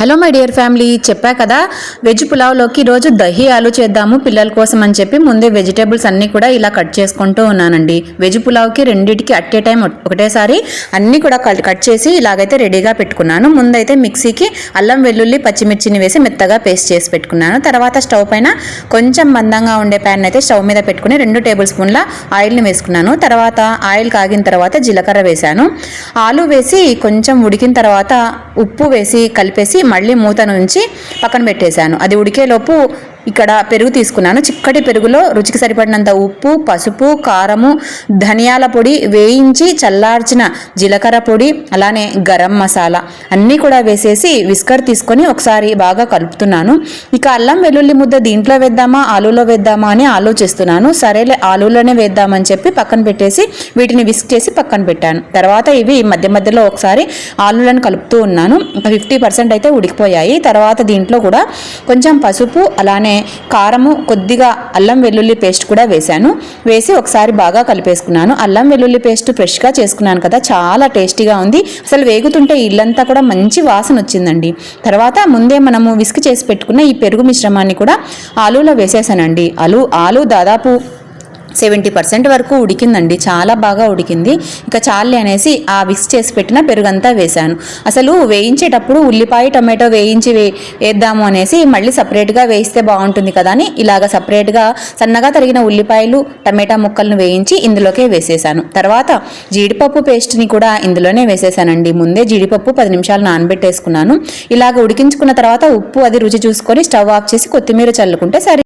Hello my dear family. చెప్పా కదా veg పులావ్లోకి రోజు దహి ఆలు చేద్దాము పిల్లల కోసం అని చెప్పి ముందే వెజిటేబుల్స్ అన్నీ కూడా ఇలా కట్ చేసుకుంటూ ఉన్నానండి. వెజ్ పులావ్కి రెండింటికి అట్ ఏ టైం ఒకటేసారి అన్నీ కూడా కట్ కట్ చేసి ఇలాగైతే రెడీగా పెట్టుకున్నాను. ముందైతే మిక్సీకి అల్లం వెల్లుల్లి పచ్చిమిర్చిని వేసి మెత్తగా పేస్ట్ చేసి పెట్టుకున్నాను. తర్వాత స్టవ్ పైన కొంచెం మందంగా ఉండే ప్యాన్ అయితే స్టవ్ మీద పెట్టుకుని రెండు టేబుల్ స్పూన్ల ఆయిల్ని వేసుకున్నాను. తర్వాత ఆయిల్ కాగిన తర్వాత జీలకర్ర వేశాను. ఆలు వేసి కొంచెం ఉడికిన తర్వాత ఉప్పు వేసి కలిపేసి మళ్ళీ మూతను ఉంచి పక్కన పెట్టేశాను. అది ఉడికేలోపు ఇక్కడ పెరుగు తీసుకున్నాను. చిక్కటి పెరుగులో రుచికి సరిపడినంత ఉప్పు పసుపు కారము ధనియాల పొడి వేయించి చల్లార్చిన జీలకర్ర పొడి అలానే గరం మసాలా అన్నీ కూడా వేసేసి విస్కర్ తీసుకొని ఒకసారి బాగా కలుపుతున్నాను. ఇక అల్లం వెల్లుల్లి ముద్ద దీంట్లో వేద్దామా ఆలూలో వేద్దామా అని ఆలోచిస్తున్నాను. సరేలే ఆలూలోనే వేద్దామని చెప్పి పక్కన పెట్టేసి వీటిని విస్క్ చేసి పక్కన పెట్టాను. తర్వాత ఇవి మధ్య మధ్యలో ఒకసారి ఆలూలను కలుపుతూ ఉన్నాను. ఫిఫ్టీ పర్సెంట్ అయితే ఉడికిపోయాయి. తర్వాత దీంట్లో కూడా కొంచెం పసుపు అలానే కారము కొద్దిగా అల్లం వెల్లుల్లి పేస్ట్ కూడా వేశాను. వేసి ఒకసారి బాగా కలిపేసుకున్నాను. అల్లం వెల్లుల్లి పేస్ట్ ఫ్రెష్గా చేసుకున్నాను కదా చాలా టేస్టీగా ఉంది. అసలు వేగుతుంటే ఇల్లంతా కూడా మంచి వాసన వచ్చిందండి. తర్వాత ముందే మనము విస్క్ చేసి పెట్టుకున్న ఈ పెరుగు మిశ్రమాన్ని కూడా ఆలూలో వేసేసానండి. ఆలు ఆలు దాదాపు సెవెంటీ పర్సెంట్ వరకు ఉడికిందండి. చాలా బాగా ఉడికింది. ఇంకా చాలి అనేసి ఆ విక్స్ చేసి పెట్టిన పెరుగంతా వేశాను. అసలు వేయించేటప్పుడు ఉల్లిపాయ టమాటో వేయించి వే వేద్దాము అనేసి మళ్ళీ సపరేట్గా వేయిస్తే బాగుంటుంది కదా అని ఇలాగ సపరేట్గా సన్నగా తరిగిన ఉల్లిపాయలు టమాటా ముక్కలను వేయించి ఇందులోకే వేసేసాను. తర్వాత జీడిపప్పు పేస్ట్ని కూడా ఇందులోనే వేసేసానండి. ముందే జీడిపప్పు పది నిమిషాలు నానబెట్టేసుకున్నాను. ఇలాగ ఉడికించుకున్న తర్వాత ఉప్పు అది రుచి చూసుకొని స్టవ్ ఆఫ్ చేసి కొత్తిమీర చల్లుకుంటే సరే